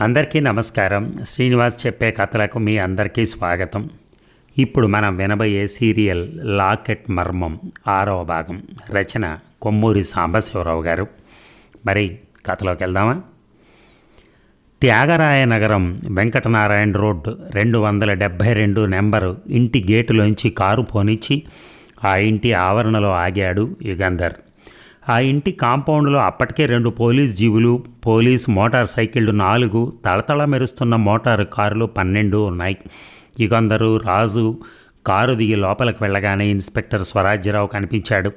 అందరికీ నమస్కారం. శ్రీనివాస్ చెప్పే కథలకు మీ అందరికీ స్వాగతం. ఇప్పుడు మనం వినబోయే సీరియల్ లాకెట్ మర్మం ఆరవ భాగం. రచన కొమ్మూరి సాంబశివరావు గారు. మరి కథలోకి వెళ్దామా? త్యాగరాయ నగరం వెంకటనారాయణ రోడ్డు రెండు వందల డెబ్భై రెండు నెంబరు ఇంటి గేటులోంచి కారు పోనిచ్చి ఆ ఇంటి ఆవరణలో ఆగాడు యుగంధర్. ఆ ఇంటి కాంపౌండ్లో అప్పటికే రెండు పోలీస్ జీవులు పోలీస్ మోటార్ సైకిళ్ళు నాలుగు తళతళ మెరుస్తున్న మోటారు కారులు పన్నెండు ఉన్నాయి. యుగంధరు రాజు కారు దిగి లోపలికి వెళ్ళగానే ఇన్స్పెక్టర్ స్వరాజ్యరావు కనిపించాడు.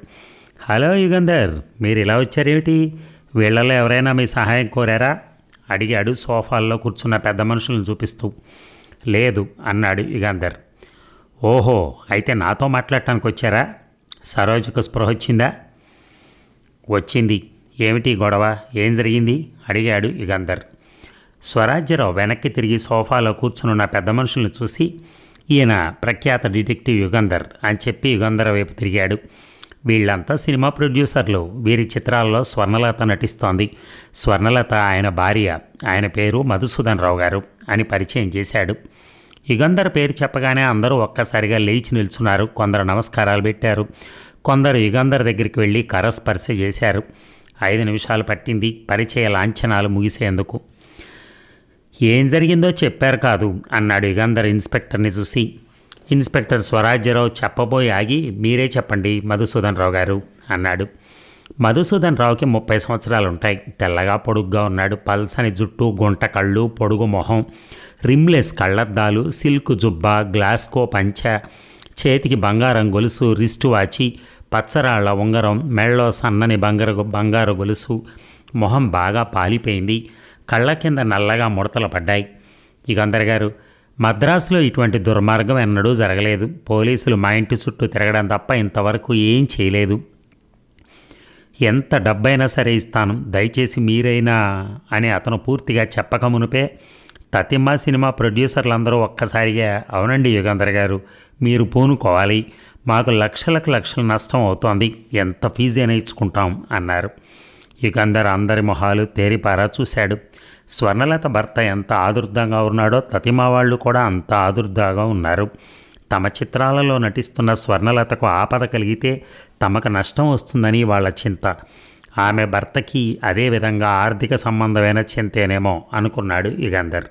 హలో యుగంధర్ మీరు ఇలా వచ్చారేమిటి? వీళ్ళలో ఎవరైనా మీ సహాయం కోరారా? అడిగాడు సోఫాల్లో కూర్చున్న పెద్ద మనుషులను చూపిస్తూ. లేదు అన్నాడు యుగంధర్. ఓహో అయితే నాతో మాట్లాడటానికి వచ్చారా? సరోజకు స్పృహ వచ్చిందా? వచ్చింది. ఏమిటి గొడవ? ఏం జరిగింది? అడిగాడు యుగంధర్. స్వరాజ్యరావు వెనక్కి తిరిగి సోఫాలో కూర్చునున్న పెద్ద మనుషులను చూసి ఈయన ప్రఖ్యాత డిటెక్టివ్ యుగంధర్ అని చెప్పి యుగంధర్ వైపు తిరిగాడు. వీళ్ళంతా సినిమా ప్రొడ్యూసర్లు. వీరి చిత్రాల్లో స్వర్ణలత నటిస్తోంది. స్వర్ణలత ఆయన భార్య. ఆయన పేరు మధుసూదన్ రావు గారు అని పరిచయం చేశాడు. యుగంధర్ పేరు చెప్పగానే అందరూ ఒక్కసారిగా లేచి నిల్చున్నారు. కొందరు నమస్కారాలు పెట్టారు. కొందరు యుగంధర్ దగ్గరికి వెళ్ళి కరస్పర్శ చేశారు. ఐదు నిమిషాలు పట్టింది. పరిచయ లాంఛనాలు ముగిసేందుకు. ఏం జరిగిందో చెప్పారు కాదు అన్నాడు యుగంధర్ ఇన్స్పెక్టర్ని చూసి. ఇన్స్పెక్టర్ స్వరాజ్యరావు చెప్పబోయి ఆగి మీరే చెప్పండి మధుసూదన్ రావు గారు అన్నాడు. మధుసూదన్ రావుకి ముప్పై సంవత్సరాలు ఉంటాయి తెల్లగా పొడుగ్గా ఉన్నాడు. పల్సని జుట్టు గుంట కళ్ళు పొడుగు మొహం రిమ్లెస్ కళ్ళద్దాలు సిల్క్ జుబ్బా గ్లాస్కో పంచ చేతికి బంగారం గొలుసు రిస్ట్ వాచి పచ్చరాళ్ళ ఉంగరం మెళ్ళో సన్నని బంగారు బంగారు గొలుసు. మొహం బాగా పాలిపోయింది. కళ్ళ కింద నల్లగా ముడతలు పడ్డాయి. ఇకందర్ గారు మద్రాసులో ఇటువంటి దుర్మార్గం ఎన్నడూ జరగలేదు. పోలీసులు మా ఇంటి చుట్టూ తిరగడం తప్ప ఇంతవరకు ఏం చేయలేదు. ఎంత డబ్బైనా సరే ఇస్తాను. దయచేసి మీరైనా అని అతను పూర్తిగా చెప్పక మునిపే తతిమ్మ సినిమా ప్రొడ్యూసర్లందరూ ఒక్కసారిగా అవునండి యుగంధర్ గారు మీరు పూనుకోవాలి. మాకు లక్షలకు లక్షల నష్టం అవుతోంది. ఎంత ఫీజు అయినా ఇచ్చుకుంటాం అన్నారు. యుగంధర్ అందరి మొహాలు తేరిపారా చూశాడు. స్వర్ణలత భర్త ఎంత ఆదుర్దంగా ఉన్నాడో తతిమా వాళ్ళు కూడా అంత ఆదుర్దాగా ఉన్నారు. తమ చిత్రాలలో నటిస్తున్న స్వర్ణలతకు ఆపద కలిగితే తమకు నష్టం వస్తుందని వాళ్ళ చింత. ఆమె భర్తకి అదే విధంగా ఆర్థిక సంబంధమైన చింతేనేమో అనుకున్నాడు యుగంధర్.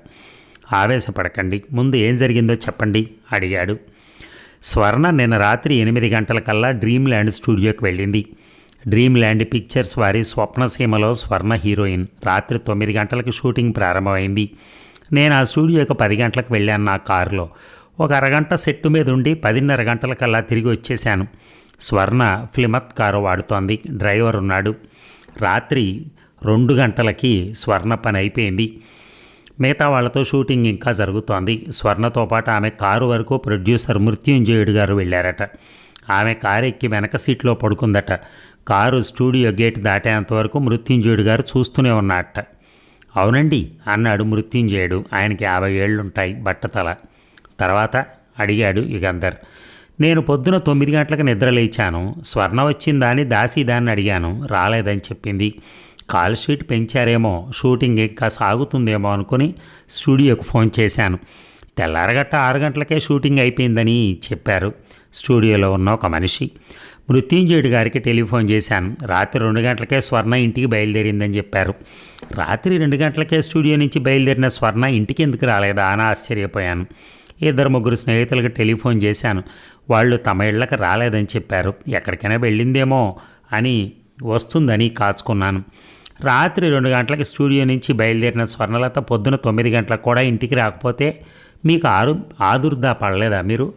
ఆవేశపడకండి. ముందు ఏం జరిగిందో చెప్పండి అడిగాడు. స్వర్ణ నిన్న రాత్రి ఎనిమిది గంటలకల్లా డ్రీమ్ ల్యాండ్ స్టూడియోకి వెళ్ళింది. డ్రీమ్ ల్యాండ్ పిక్చర్స్ వారి స్వప్నసీమలో స్వర్ణ హీరోయిన్ రాత్రి తొమ్మిది గంటలకు షూటింగ్ ప్రారంభమైంది. నేను ఆ స్టూడియోకి పది గంటలకు వెళ్ళాను నా కారులో. ఒక అరగంట సెట్టు మీద ఉండి పదిన్నర గంటలకల్లా తిరిగి వచ్చేశాను. స్వర్ణ ఫ్లిమత్ కారు వాడుతోంది. డ్రైవర్ ఉన్నాడు. రాత్రి రెండు గంటలకి స్వర్ణ పని అయిపోయింది. మిగతా వాళ్ళతో షూటింగ్ ఇంకా జరుగుతోంది. స్వర్ణతో పాటు ఆమె కారు వరకు ప్రొడ్యూసర్ మృత్యుంజయుడు గారు వెళ్ళారట. ఆమె కారు ఎక్కి వెనక సీట్లో పడుకుందట. కారు స్టూడియో గేట్ దాటేంత వరకు మృత్యుంజయుడు గారు చూస్తూనే ఉన్నట్ట అవునండి అన్నాడు మృత్యుంజయుడు. ఆయనకి యాభై ఏళ్ళుంటాయి బట్టతల. తర్వాత అడిగాడు యుగంధర్. నేను పొద్దున తొమ్మిది గంటలకు నిద్ర లేచాను. స్వర్ణ వచ్చిందా అని దాసి దాన్ని అడిగాను. రాలేదని చెప్పింది. కాల్ షీట్ పెంచారేమో షూటింగ్ ఇంకా సాగుతుందేమో అనుకుని స్టూడియోకి ఫోన్ చేశాను. తెల్లారగట్ట ఆరు గంటలకే షూటింగ్ అయిపోయిందని చెప్పారు స్టూడియోలో ఉన్న ఒక మనిషి. మృత్యుంజయుడి గారికి టెలిఫోన్ చేశాను. రాత్రి రెండు గంటలకే స్వర్ణ ఇంటికి బయలుదేరిందని చెప్పారు. రాత్రి రెండు గంటలకే స్టూడియో నుంచి బయలుదేరిన స్వర్ణ ఇంటికి ఎందుకు రాలేదా అని ఆశ్చర్యపోయాను. ఇద్దరు ముగ్గురు స్నేహితులకు టెలిఫోన్ చేశాను. వాళ్ళు తమ ఇళ్ళకి రాలేదని చెప్పారు. ఎక్కడికైనా వెళ్ళిందేమో అని వస్తుందని కాచుకున్నాను. రాత్రి రెండు గంటలకి స్టూడియో నుంచి బయలుదేరిన స్వర్ణలత పొద్దున తొమ్మిది గంటలకు కూడా ఇంటికి రాకపోతే మీకు ఆరు ఆదుర్దా పడలేదా మీరు?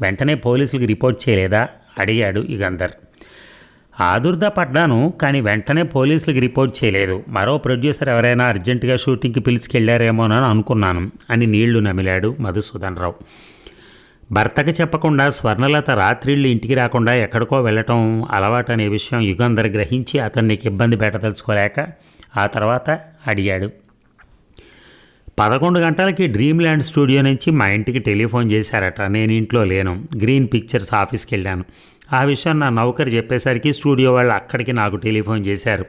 వెంటనే పోలీసులకు రిపోర్ట్ చేయలేదా? అడిగాడు యుగంధర్ ఆదుర్దా పడ్డాను కానీ వెంటనే పోలీసులకు రిపోర్ట్ చేయలేదు. మరో ప్రొడ్యూసర్ ఎవరైనా అర్జెంటుగా షూటింగ్కి పిలిచికెళ్ళారేమోనని అనుకున్నాను అని నీళ్ళు నమిలాడు మధుసూదన్ రావు. భర్తకి చెప్పకుండా స్వర్ణలత రాత్రిళ్ళు ఇంటికి రాకుండా ఎక్కడికో వెళ్ళటం అలవాటు అనే విషయం యుగంధర్ గ్రహించి అతన్నికి ఇబ్బంది పెట్టదలుచుకోలేక ఆ తర్వాత అడిగాడు. పదకొండు గంటలకి డ్రీమ్ ల్యాండ్ స్టూడియో నుంచి మా ఇంటికి టెలిఫోన్ చేశారట. నేను ఇంట్లో లేను. గ్రీన్ పిక్చర్స్ ఆఫీస్కి వెళ్ళాను. ఆ విషయం నా నౌకరు చెప్పేసరికి స్టూడియో వాళ్ళు అక్కడికి నాకు టెలిఫోన్ చేశారు.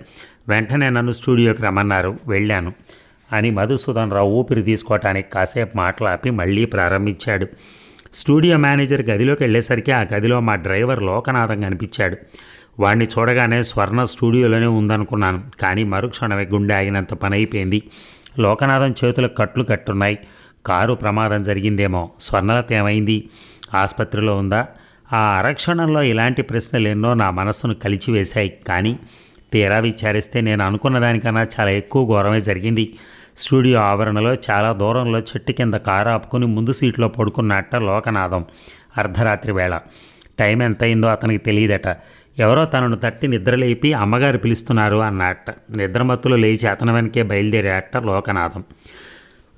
వెంటనే నన్ను స్టూడియోకి రమ్మన్నారు. వెళ్ళాను. అని మధుసూదన్ రావు ఊపిరి తీసుకోవటానికి కాసేపు మాటలాపి మళ్ళీ ప్రారంభించాడు. స్టూడియో మేనేజర్ గదిలోకి వెళ్ళేసరికి ఆ గదిలో మా డ్రైవర్ లోకనాథం కనిపించాడు. వాడిని చూడగానే స్వర్ణ స్టూడియోలోనే ఉందనుకున్నాను. కానీ మరుక్షణమే గుండె ఆగినంత పని అయిపోయింది లోకనాథం చేతులకు కట్లు కట్టున్నాయి. కారు ప్రమాదం జరిగిందేమో. స్వర్ణలత ఏమైంది? ఆసుపత్రిలో ఉందా? ఆ అరక్షణంలో ఇలాంటి ప్రశ్నలు ఎన్నో నా మనస్సును కలిచివేశాయి. కానీ తీరా విచారిస్తే నేను అనుకున్న దానికన్నా చాలా ఎక్కువ ఘోరమే జరిగింది. స్టూడియో ఆవరణలో చాలా దూరంలో చెట్టు కింద కారు ఆపుకుని ముందు సీట్లో పడుకున్నట్ట లోకనాథం. అర్ధరాత్రి వేళ. టైం ఎంత అయిందో అతనికి తెలియదట. ఎవరో తనను తట్టి నిద్రలేపి అమ్మగారు పిలుస్తున్నారు అన్నట్ట. నిద్రమత్తులు లేచి అతని వెనకే బయలుదేరేట లోకనాథం.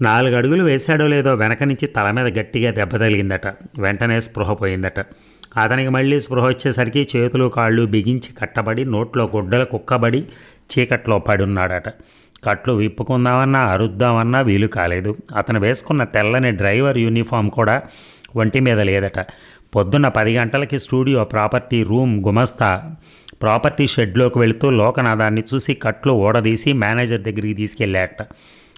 నాలుగు అడుగులు వేశాడో లేదో వెనక నుంచి తల మీద గట్టిగా దెబ్బ తగిలిందట. వెంటనే స్పృహ పోయిందట. అతనికి మళ్ళీ స్పృహ వచ్చేసరికి చేతులు కాళ్ళు బిగించి కట్టబడి నోట్లో గుడ్డలు కుక్కబడి చీకట్లో పడున్నాడట. కట్లు విప్పుకుందామన్నా అరుద్దామన్నా వీలు కాలేదు. అతను వేసుకున్న తెల్లని డ్రైవర్ యూనిఫామ్ కూడా ఒంటి మీద లేదట. పొద్దున్న పది గంటలకి స్టూడియో ప్రాపర్టీ రూమ్ గుమస్తా ప్రాపర్టీ షెడ్లోకి వెళుతూ లోకనాథాన్ని చూసి కట్లు ఓడదీసి మేనేజర్ దగ్గరికి తీసుకెళ్ళాట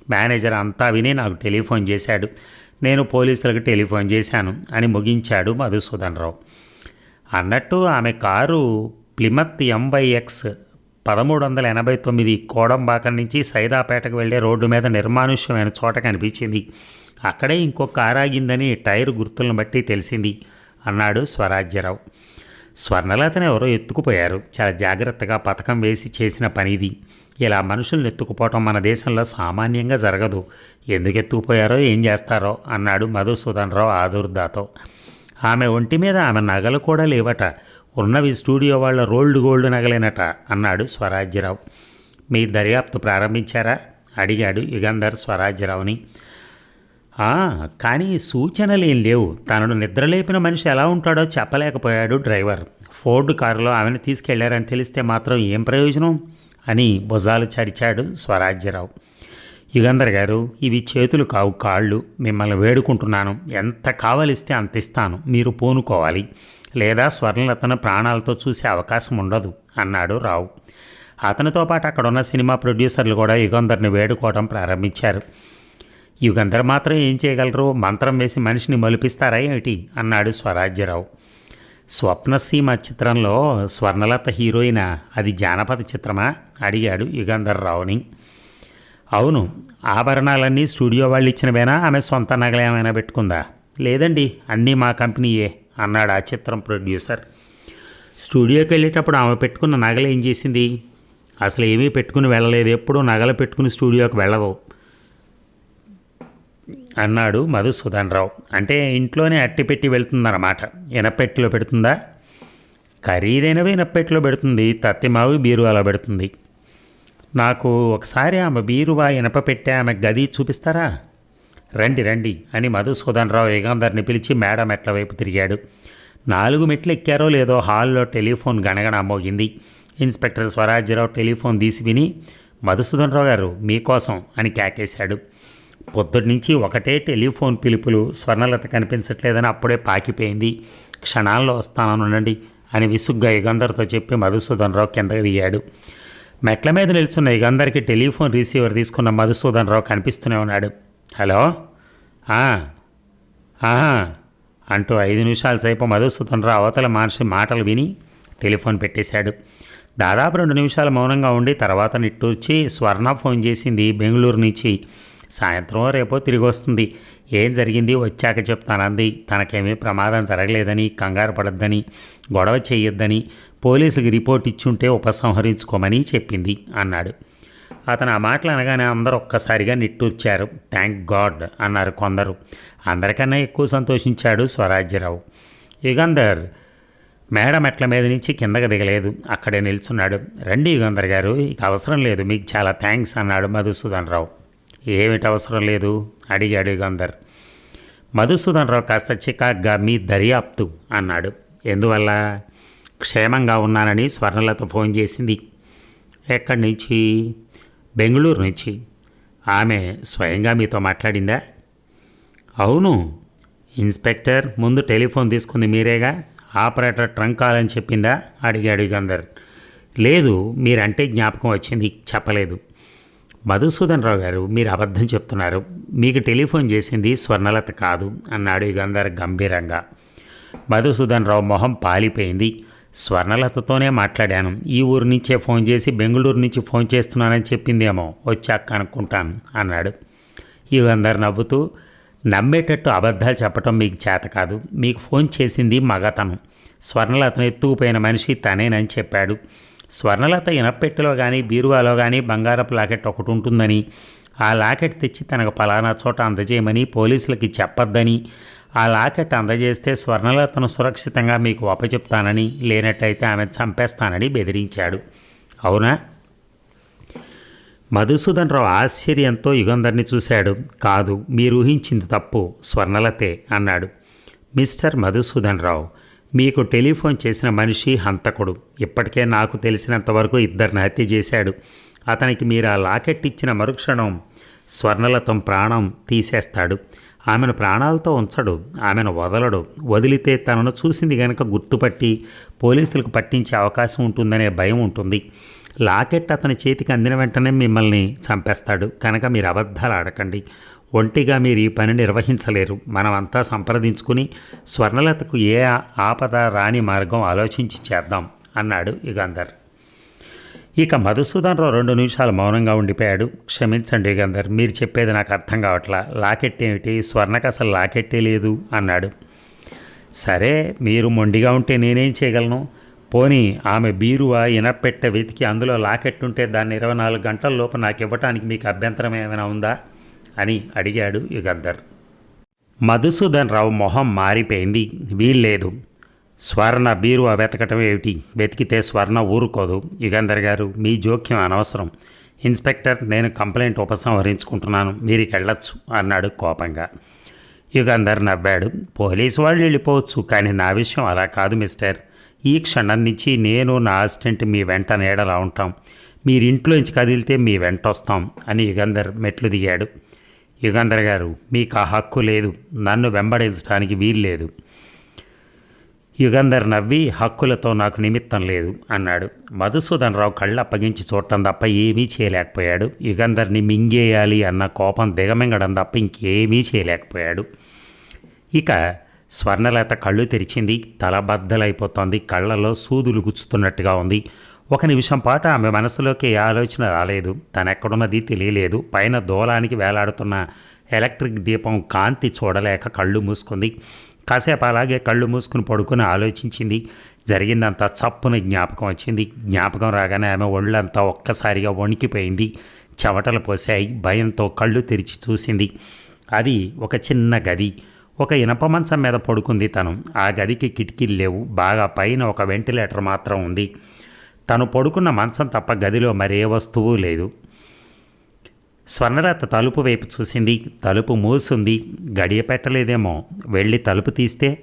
మేనేజర్ అంతా విని నాకు టెలిఫోన్ చేశాడు. నేను పోలీసులకు టెలిఫోన్ చేశాను అని ముగించాడు మధుసూదన్ రావు. అన్నట్టు ఆమె కారు ప్లిమత్ ఎంబై ఎక్స్ పదమూడు వందల ఎనభై తొమ్మిది కోడంబాకం నుంచి సైదాపేటకు వెళ్ళే రోడ్డు మీద నిర్మానుష్యమైన చోట కనిపించింది. అక్కడే ఇంకో కారు ఆగిందని టైర్ గుర్తులను బట్టి తెలిసింది అన్నాడు స్వరాజ్యరావు. స్వర్ణలతను ఎవరో ఎత్తుకుపోయారు. చాలా జాగ్రత్తగా పథకం వేసి చేసిన పనిది. ఇలా మనుషుల్ని ఎత్తుకుపోవటం మన దేశంలో సామాన్యంగా జరగదు. ఎందుకు ఎత్తుకుపోయారో ఏం చేస్తారో అన్నాడు మధుసూదన్ రావు ఆదుర్దాతో. ఆమె ఒంటి మీద ఆమె నగలు కూడా లేవట. ఉన్నవి స్టూడియో వాళ్ళ రోల్డ్ గోల్డ్ నగలేనట అన్నాడు స్వరాజ్యరావు. మీ దర్యాప్తు ప్రారంభించారా? అడిగాడు యుగంధర్ స్వరాజ్యరావుని. కానీ సూచనలు ఏం లేవు. తనను నిద్రలేపిన మనిషి ఎలా ఉంటాడో చెప్పలేకపోయాడు డ్రైవర్. ఫోర్డ్ కారులో ఆమెను తీసుకెళ్ళారని తెలిస్తే మాత్రం ఏం ప్రయోజనం? అని భుజాలు చరిచాడు స్వరాజ్యరావు. యుగంధర్ గారు ఇవి చేతులు కావు కాళ్ళు. మిమ్మల్ని వేడుకుంటున్నాను. ఎంత కావలిస్తే అంత ఇస్తాను. మీరు పూనుకోవాలి. లేదా స్వర్ణలతను ప్రాణాలతో చూసే అవకాశం ఉండదు అన్నాడు రావు. అతనితో పాటు అక్కడున్న సినిమా ప్రొడ్యూసర్లు కూడా యుగంధర్ని వేడుకోవడం ప్రారంభించారు. యుగంధర్ మాత్రం ఏం చేయగలరు? మంత్రం వేసి మనిషిని మలిపిస్తారా ఏమిటి? అన్నాడు స్వరాజ్యరావు. స్వప్నసీమ చిత్రంలో స్వర్ణలత హీరోయిన్ అది జానపద చిత్రమా? అడిగాడు యుగంధర్ రావుని అవును ఆభరణాలన్నీ స్టూడియో వాళ్ళు ఇచ్చినవేనా ఆమె సొంత నగలేమైనా పెట్టుకుందా? లేదండి అన్నీ మా కంపెనీయే. అన్నాడు ఆ చిత్రం ప్రొడ్యూసర్. స్టూడియోకి వెళ్ళేటప్పుడు ఆమె పెట్టుకున్న నగలు ఏం చేసింది? అసలు ఏమీ పెట్టుకుని వెళ్ళలేదు. ఎప్పుడూ నగలు పెట్టుకుని స్టూడియోకి వెళ్ళవు అన్నాడు మధుసూదన్ రావు. అంటే ఇంట్లోనే అట్టి పెట్టి వెళ్తుందన్నమాట. ఇనపెట్టిలో పెడుతుందా? ఖరీదైనవి ఇనపెట్టిలో పెడుతుంది. తత్తిమావి బీరువాలో పెడుతుంది. నాకు ఒకసారి ఆమె బీరువా ఇనప పెట్టే ఆమె గది చూపిస్తారా? రండి రండి అని మధుసూదన్ రావు యుగంధర్ని పిలిచి మేడ మెట్ల వైపు తిరిగాడు? నాలుగు మెట్లు ఎక్కారో లేదో హాల్లో టెలిఫోన్ గణగణ మోగింది ఇన్స్పెక్టర్ స్వరాజ్యరావు టెలిఫోన్ తీసి విని మధుసూదన్ రావు గారు మీకోసం అని కేకేశాడు. పొద్దుట్నుంచి ఒకటే టెలిఫోన్ పిలుపులు స్వర్ణలత కనిపించట్లేదని అప్పుడే పాకిపోయింది. క్షణాల్లో వస్తాననుండండి అని విసుగ్గా యుగంధర్తో చెప్పి మధుసూదన్ రావు కిందకి దిగాడు. మెట్ల మీద నిల్చున్న యుగంధర్కి టెలిఫోన్ రిసీవర్ తీసుకున్న మధుసూదన్ రావు కనిపిస్తూనే ఉన్నాడు. హలో? ఆహా అంటూ ఐదు నిమిషాల సేపు మధుసూదన్ అవతల మనిషి మాటలు విని టెలిఫోన్ పెట్టేశాడు. దాదాపు రెండు నిమిషాలు మౌనంగా ఉండి తర్వాత నిట్టూర్చి స్వర్ణ ఫోన్ చేసింది బెంగళూరు నుంచి. సాయంత్రం రేపో తిరిగి వస్తుంది. ఏం జరిగింది? వచ్చాక చెప్తానంది తనకేమీ ప్రమాదం జరగలేదని కంగారు పడద్దని గొడవ చేయొద్దని పోలీసులకి రిపోర్ట్ ఇచ్చుంటే ఉపసంహరించుకోమని చెప్పింది అన్నాడు. అతను ఆ మాటలు అనగానే అందరూ ఒక్కసారిగా నిట్టూర్చారు. థ్యాంక్ గాడ్ అన్నారు కొందరు. అందరికన్నా ఎక్కువ సంతోషించాడు స్వరాజ్యరావు. యుగంధర్ మేడ మెట్ల మీద నుంచి కిందకి దిగలేదు. అక్కడే నిల్చున్నాడు. రండి యుగంధర్ గారు ఇక అవసరం లేదు. మీకు చాలా థ్యాంక్స్ అన్నాడు మధుసూదన్ రావు ఏమిటి అవసరం లేదు? అడిగాడు యుగంధర్. మధుసూదన్ రావు కాస్త చికాగ్గా మీ దర్యాప్తు అన్నాడు. ఎందువల్ల? క్షేమంగా ఉన్నానని స్వర్ణలత ఫోన్ చేసింది. ఎక్కడి నుంచి? బెంగళూరు నుంచి. ఆమె స్వయంగా మీతో మాట్లాడిందా? అవును. ఇన్స్పెక్టర్ ముందు టెలిఫోన్ తీసుకుంది మీరేగా? ఆపరేటర్ ట్రంక్ కాలని చెప్పిందా? అడిగాడు యుగంధర్ లేదు మీరంటే జ్ఞాపకం వచ్చింది చెప్పలేదు. మధుసూదన్ రావు గారు మీరు అబద్ధం చెప్తున్నారు. మీకు టెలిఫోన్ చేసింది స్వర్ణలత కాదు అన్నాడు గంధర్ గంభీరంగా. మధుసూదన్ రావు మొహం పాలిపోయింది. స్వర్ణలతతోనే మాట్లాడాను. ఈ ఊరు నుంచే ఫోన్ చేసి బెంగళూరు నుంచి ఫోన్ చేస్తున్నానని చెప్పిందేమో. వచ్చాక అనుకుంటాను అన్నాడు. ఇవందరు నవ్వుతూ నమ్మేటట్టు అబద్ధాలు చెప్పటం మీకు చేత కాదు. మీకు ఫోన్ చేసింది మగతను. స్వర్ణలతను ఎత్తుకుపోయిన మనిషి తనేనని చెప్పాడు. స్వర్ణలత ఇనపెట్టెలో కానీ బీరువాలో కానీ బంగారపు లాకెట్ ఒకటి ఉంటుందని ఆ లాకెట్ తెచ్చి తనకు పలానా చోట అందజేయమని పోలీసులకి చెప్పొద్దని ఆ లాకెట్ అందజేస్తే స్వర్ణలతను సురక్షితంగా మీకు అప్పచెప్తానని లేనట్టయితే ఆమె చంపేస్తానని బెదిరించాడు. అవునా? మధుసూదన్ రావు ఆశ్చర్యంతో యుగంధర్ని చూశాడు. కాదు మీరు ఊహించింది తప్పు స్వర్ణలతే అన్నాడు. మిస్టర్ మధుసూదన్ రావు మీకు టెలిఫోన్ చేసిన మనిషి హంతకుడు. ఇప్పటికే నాకు తెలిసినంతవరకు ఇద్దరిని హత్య చేశాడు. అతనికి మీరు ఆ లాకెట్ ఇచ్చిన మరుక్షణం స్వర్ణలతం ప్రాణం తీసేస్తాడు. ఆమెను ప్రాణాలతో ఉంచడు ఆమెను వదలడు. వదిలితే తనను చూసింది కనుక గుర్తుపట్టి పోలీసులకు పట్టించే అవకాశం ఉంటుందనే భయం ఉంటుంది. లాకెట్ అతని చేతికి అందిన వెంటనే మిమ్మల్ని చంపేస్తాడు. కనుక మీరు అబద్ధాలు ఆడకండి. ఒంటిగా మీరు ఈ పని నిర్వహించలేరు. మనమంతా సంప్రదించుకుని స్వర్ణలతకు ఏ ఆపద రాని మార్గం ఆలోచించి చేద్దాం అన్నాడు యుగంధర్. ఇక మధుసూదన్ రావు రెండు నిమిషాలు మౌనంగా ఉండిపోయాడు. క్షమించండి యుగంధర్ మీరు చెప్పేది నాకు అర్థం కావట్లా. లాకెట్ ఏమిటి? స్వర్ణకు అసలు లాకెట్టే లేదు అన్నాడు. సరే మీరు మొండిగా ఉంటే నేనేం చేయగలను? పోనీ ఆమె బీరువా ఇనపెట్ట వెతికి అందులో లాకెట్ ఉంటే దాన్ని ఇరవై నాలుగు గంటల లోపు నాకు ఇవ్వటానికి మీకు అభ్యంతరం ఏమైనా ఉందా? అని అడిగాడు యుగంధర్. మధుసూదన్ రావు మొహం మారిపోయింది. వీల్లేదు. స్వర్ణ బీరువా వెతకటం ఏమిటి? వెతికితే స్వర్ణ ఊరుకోదు. యుగంధర్ గారు మీ జోక్యం అనవసరం. ఇన్స్పెక్టర్ నేను కంప్లైంట్ ఉపసంహరించుకుంటున్నాను. మీరికి వెళ్ళొచ్చు అన్నాడు కోపంగా. యుగంధర్ నవ్వాడు. పోలీసు వాళ్ళు వెళ్ళిపోవచ్చు కానీ నా విషయం అలా కాదు మిస్టర్. ఈ క్షణం నుంచి నేను నా అసిస్టెంట్ మీ వెంట నీడలా ఉంటాం. మీరింట్లోంచి కదిలితే మీ వెంట వస్తాం అని యుగంధర్ మెట్లు దిగాడు. యుగంధర్ గారు మీకు ఆ హక్కు లేదు. నన్ను వెంబడించడానికి వీలు లేదు యుగంధర్ నవ్వి హక్కులతో నాకు నిమిత్తం లేదు అన్నాడు. మధుసూదన్ రావు కళ్ళు అప్పగించి చూడటం తప్ప ఏమీ చేయలేకపోయాడు. యుగంధర్ని మింగేయాలి అన్న కోపం దిగమింగడం తప్ప ఇంకేమీ చేయలేకపోయాడు. ఇక స్వర్ణలత కళ్ళు తెరిచింది తల బద్దలైపోతోంది కళ్ళలో సూదులు గుచ్చుతున్నట్టుగా ఉంది. ఒక నిమిషం పాటు ఆమె మనసులోకి ఏ ఆలోచన రాలేదు. తనెక్కడున్నది తెలియలేదు. పైన దూలానికి వేలాడుతున్న ఎలక్ట్రిక్ దీపం కాంతి చూడలేక కళ్ళు మూసుకుంది. కాసేపు అలాగే కళ్ళు మూసుకుని పడుకుని ఆలోచించింది. జరిగిందంతా చప్పున జ్ఞాపకం వచ్చింది. జ్ఞాపకం రాగానే ఆమె ఒళ్ళంతా ఒక్కసారిగా వణికిపోయింది. చెమటలు పోసాయి భయంతో కళ్ళు తెరిచి చూసింది. అది ఒక చిన్న గది. ఒక ఇనప మంచం మీద పడుకుంది తను. ఆ గదికి కిటికీలు లేవు. బాగా పైన ఒక వెంటిలేటర్ మాత్రం ఉంది. తను పడుకున్న మంచం తప్ప గదిలో మరే వస్తువు లేదు. స్వర్ణరాత తలుపు వైపు చూసింది తలుపు మూసుంది. గడియ పెట్టలేదేమో వెళ్ళి తలుపు తీస్తే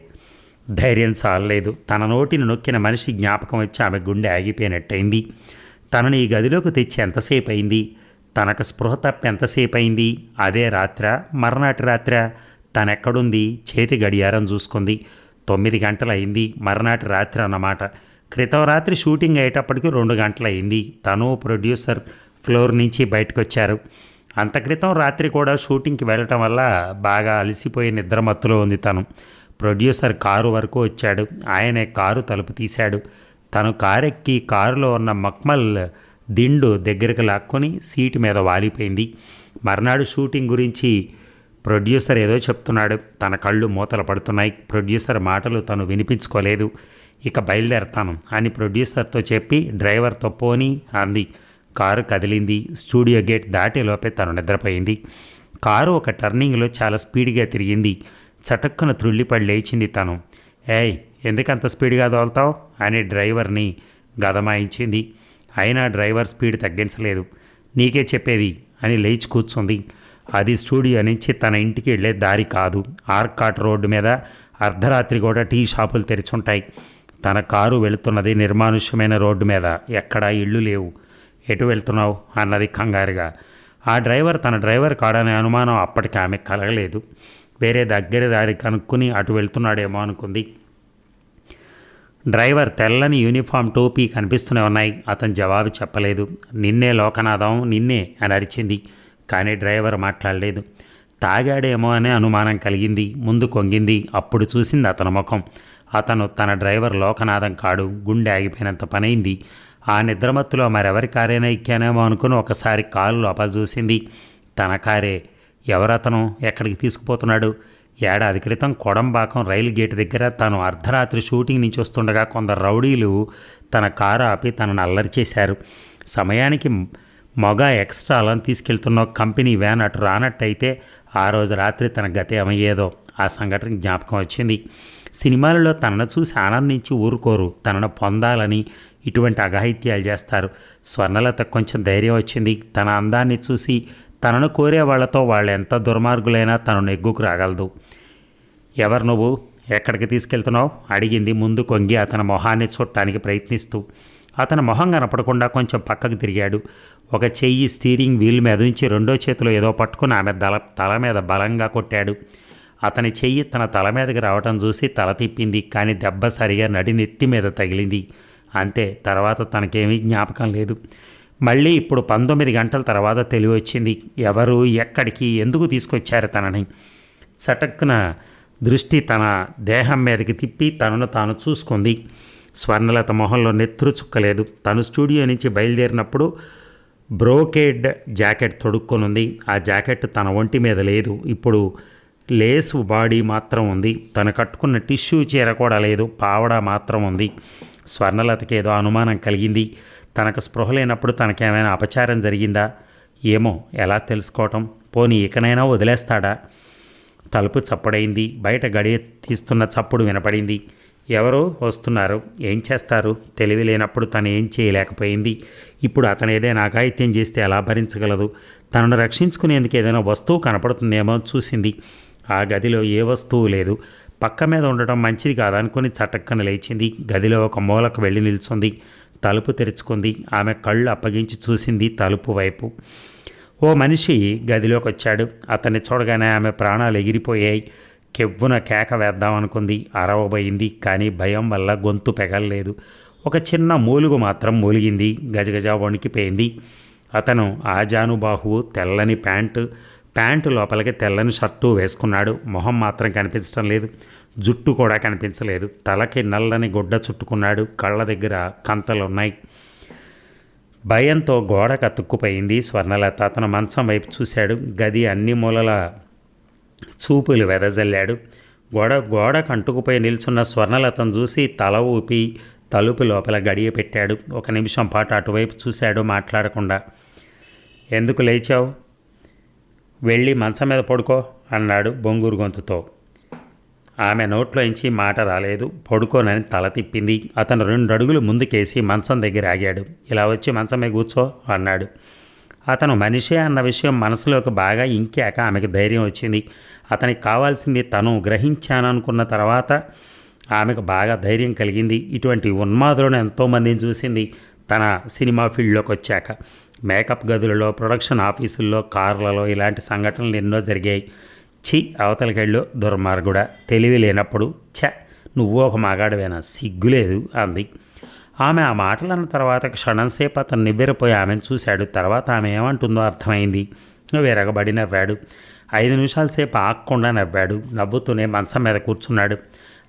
ధైర్యం చాలలేదు. తన నోటిని నొక్కిన మనిషి జ్ఞాపకం వచ్చి ఆమె గుండె ఆగిపోయినట్టయింది. తనని ఈ గదిలోకి తెచ్చి ఎంతసేపు అయింది తనకు స్పృహ తప్ప ఎంతసేపు అయింది అదే రాత్ర? మర్నాటి రాత్ర? తనెక్కడుంది? చేతి గడియారం చూసుకుంది. తొమ్మిది గంటలయింది. మర్నాటి రాత్రి అన్నమాట. క్రితం రాత్రి షూటింగ్ అయ్యేటప్పటికి రెండు గంటలయింది. తను ప్రొడ్యూసర్ ఫ్లోర్ నుంచి బయటకు వచ్చారు అంత క్రితం రాత్రి కూడా షూటింగ్కి వెళ్ళటం వల్ల బాగా అలసిపోయి నిద్రమత్తులో ఉంది తను. ప్రొడ్యూసర్ కారు వరకు వచ్చాడు. ఆయనే కారు తలుపు తీశాడు. తను కారెక్కి కారులో ఉన్న మక్మల్ దిండు దగ్గరికి లాక్కొని సీటు మీద వాలిపోయింది. మర్నాడు షూటింగ్ గురించి ప్రొడ్యూసర్ ఏదో చెప్తున్నాడు. తన కళ్ళు మూతలు పడుతున్నాయి. ప్రొడ్యూసర్ మాటలు తను వినిపించుకోలేదు. ఇక బయలుదేరతాను అని ప్రొడ్యూసర్తో చెప్పి డ్రైవర్తో పోని అంది. కారు కదిలింది. స్టూడియో గేట్ దాటేలోపే తను నిద్రపోయింది. కారు ఒక టర్నింగ్లో చాలా స్పీడ్గా తిరిగింది. చటక్కున త్రుళ్ళిపడి లేచింది తను. ఏయ్ ఎందుకంత స్పీడ్గా దోలుతావు అని డ్రైవర్ని గదమాయించింది అయినా డ్రైవర్ స్పీడ్ తగ్గించలేదు. నీకే చెప్పేది అని లేచి కూర్చుంది. అది స్టూడియో నుంచి తన ఇంటికి వెళ్ళే దారి కాదు. ఆర్కాట్ రోడ్డు మీద అర్ధరాత్రి కూడా టీ షాపులు తెరిచుంటాయి. తన కారు వెళుతున్నది నిర్మానుష్యమైన రోడ్డు మీద. ఎక్కడా ఇళ్ళు లేవు. ఎటు వెళ్తున్నావు? అన్నది కంగారుగా. ఆ డ్రైవర్ తన డ్రైవర్ కాడనే అనుమానం అప్పటికి ఆమె కలగలేదు. వేరే దగ్గర దారి కనుక్కుని అటు వెళ్తున్నాడేమో అనుకుంది. డ్రైవర్ తెల్లని యూనిఫామ్ టోపీ కనిపిస్తూనే ఉన్నాయి. అతను జవాబు చెప్పలేదు. నిన్నే లోకనాథం నిన్నే అని అరిచింది. కానీ డ్రైవర్ మాట్లాడలేదు. తాగాడేమో అనే అనుమానం కలిగింది. ముందు కొంగింది. అప్పుడు చూసింది అతని ముఖం. అతను తన డ్రైవర్ లోకనాథం కాడు. గుండె ఆగిపోయినంత పనైంది. ఆ నిద్రమత్తులో మరెవరి కారైనా ఎక్కానేమో అనుకుని ఒకసారి కాలు లోపల చూసింది. తన కారే. ఎవరతను ఎక్కడికి తీసుకుపోతున్నాడు? ఏడాది క్రితం కొడంబాకం రైలు గేట్ దగ్గర తను అర్ధరాత్రి షూటింగ్ నుంచి వస్తుండగా కొందరు రౌడీలు తన కారు ఆపి తనను అల్లరి చేశారు. సమయానికి మొగ ఎక్స్ట్రాలను తీసుకెళ్తున్న కంపెనీ వ్యాన్ అటు రానట్టయితే ఆ రోజు రాత్రి తన గతి ఏమయ్యేదో ఆ సంఘటన జ్ఞాపకం వచ్చింది. సినిమాలలో తనను చూసి ఆనందించి ఊరుకోరు. తనను పొందాలని ఇటువంటి అఘాయిత్యాలు చేస్తారు. స్వర్ణలత కొంచెం ధైర్యం వచ్చింది. తన అందాన్ని చూసి తనను కోరే వాళ్ళతో వాళ్ళు ఎంత దుర్మార్గులైనా తను నెగ్గుకు రాగలదు. ఎవరు నువ్వు? ఎక్కడికి తీసుకెళ్తున్నావు? అడిగింది ముందు కొంగి అతని మొహాన్ని చూడటానికి ప్రయత్నిస్తూ. అతని మొహం కనపడకుండా కొంచెం పక్కకు తిరిగాడు. ఒక చెయ్యి స్టీరింగ్ వీల్ మీద ఉంచి రెండో చేతిలో ఏదో పట్టుకుని ఆమె తల తల మీద బలంగా కొట్టాడు. అతని చెయ్యి తన తల మీదకి రావటం చూసి తల తిప్పింది. కానీ దెబ్బ సరిగా నడి నెత్తి మీద తగిలింది. అంతే తర్వాత తనకేమీ జ్ఞాపకం లేదు. మళ్ళీ ఇప్పుడు పంతొమ్మిది గంటల తర్వాత తెలివి వచ్చింది ఎవరు ఎక్కడికి ఎందుకు తీసుకొచ్చారు తనని? చటక్కున దృష్టి తన దేహం మీదకి తిప్పి తనను తాను చూసుకుంది. స్వర్ణలత మొహంలో నెత్తురు చుక్కలేదు. తను స్టూడియో నుంచి బయలుదేరినప్పుడు బ్రోకేడ్ జాకెట్ తొడుక్కొనుంది. ఆ జాకెట్ తన ఒంటి మీద లేదు. ఇప్పుడు లేసు బాడీ మాత్రం ఉంది. తను కట్టుకున్న టిష్యూ చీర కూడా లేదు. పావడా మాత్రం ఉంది. స్వర్ణలతకి ఏదో అనుమానం కలిగింది. తనకు స్పృహ లేనప్పుడు తనకేమైనా అపచారం జరిగిందా? ఏమో ఎలా తెలుసుకోవటం? పోనీ ఇకనైనా వదిలేస్తాడా? తలుపు చప్పుడైంది. బయట గడియ తీస్తున్న చప్పుడు వినపడింది. ఎవరో వస్తున్నారు? ఏం చేస్తారు? తెలివి లేనప్పుడు తను ఏం చేయలేకపోయింది. ఇప్పుడు అతను ఏదైనా అఘాయిత్యం చేస్తే ఎలా భరించగలదు? తనను రక్షించుకునేందుకు ఏదైనా వస్తువు కనపడుతుందేమో చూసింది. ఆ గదిలో ఏ వస్తువు లేదు. పక్క మీద ఉండటం మంచిది కాదనుకుని చటక్కన లేచింది. గదిలో ఒక మూలకు వెళ్ళి నిల్చుంది. తలుపు తెరుచుకుంది. ఆమె కళ్ళు అప్పగించి చూసింది తలుపు వైపు. ఓ మనిషి గదిలోకి వచ్చాడు అతన్ని చూడగానే ఆమె ప్రాణాలు ఎగిరిపోయాయి. కెవ్వున కేక వేద్దామనుకుంది. అరవబోయింది కానీ భయం వల్ల గొంతు పెగలలేదు. ఒక చిన్న మూలుగు మాత్రం మూలిగింది. గజగజ వణికిపోయింది. అతను ఆజానుబాహువు తెల్లని ప్యాంటు ప్యాంటు లోపలికి తెల్లని షర్టు వేసుకున్నాడు. మొహం మాత్రం కనిపించడం లేదు. జుట్టు కూడా కనిపించలేదు. తలకి నల్లని గుడ్డ చుట్టుకున్నాడు. కళ్ళ దగ్గర కంతలున్నాయి. భయంతో గోడ కతుక్కుపోయింది స్వర్ణలత. అతను మంచం వైపు చూశాడు. గది అన్ని మూలల చూపులు వెదజల్లాడు. గోడ గోడ కంటుకుపోయి నిల్చున్న స్వర్ణలతను చూసి తల ఊపి తలుపు లోపల గడియ పెట్టాడు. ఒక నిమిషం పాటు అటువైపు చూశాడు మాట్లాడకుండా. ఎందుకు లేచావు? వెళ్ళి మంచం మీద పడుకో అన్నాడు బొంగూరు గొంతుతో. ఆమె నోట్లోంచి మాట రాలేదు. పడుకోనని తల తిప్పింది. అతను రెండు అడుగులు ముందుకేసి మంచం దగ్గర ఆగాడు. ఇలా వచ్చి మంచమే కూర్చో అన్నాడు. అతను మనిషే అన్న విషయం మనసులోకి బాగా ఇంకాక ఆమెకు ధైర్యం వచ్చింది. అతనికి కావాల్సింది తను గ్రహించాననుకున్న తర్వాత ఆమెకు బాగా ధైర్యం కలిగింది. ఇటువంటి ఉన్మాదులను ఎంతోమందిని చూసింది తన సినిమా ఫీల్డ్లోకి వచ్చాక మేకప్ గదులలో ప్రొడక్షన్ ఆఫీసుల్లో కార్లలో ఇలాంటి సంఘటనలు ఎన్నో జరిగాయి. చి అవతలకెళ్ళు దుర్మార్గుడ. తెలివి లేనప్పుడు ఛ నువ్వు ఒక మగాడివేనా? సిగ్గులేదు అంది. ఆమె ఆ మాటలు అన్న తర్వాత క్షణంసేపు అతను నివ్వెరపోయి ఆమెను చూశాడు. తర్వాత ఆమె ఏమంటుందో అర్థమైంది. విరగబడి నవ్వాడు. ఐదు నిమిషాల సేపు ఆగకుండా నవ్వాడు. నవ్వుతూనే మంచం మీద కూర్చున్నాడు.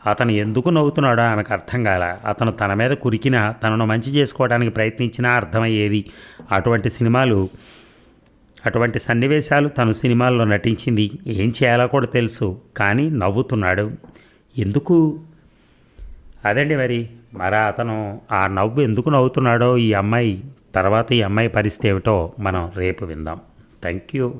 అతను ఎందుకు నవ్వుతున్నాడో ఆమెకు అర్థం కాల. అతను తన మీద కురికినా తనను మంచి చేసుకోవడానికి ప్రయత్నించినా అర్థమయ్యేది. అటువంటి సినిమాలు అటువంటి సన్నివేశాలు తను సినిమాల్లో నటించింది. ఏం చేయాలో కూడా తెలుసు కానీ నవ్వుతున్నాడు. ఎందుకు? అదండి మరి. మరి అతను ఆ నవ్వు ఎందుకు నవ్వుతున్నాడో ఈ అమ్మాయి తర్వాత ఈ అమ్మాయి పరిస్థితి ఏమిటో మనం రేపు విందాం. Thank you.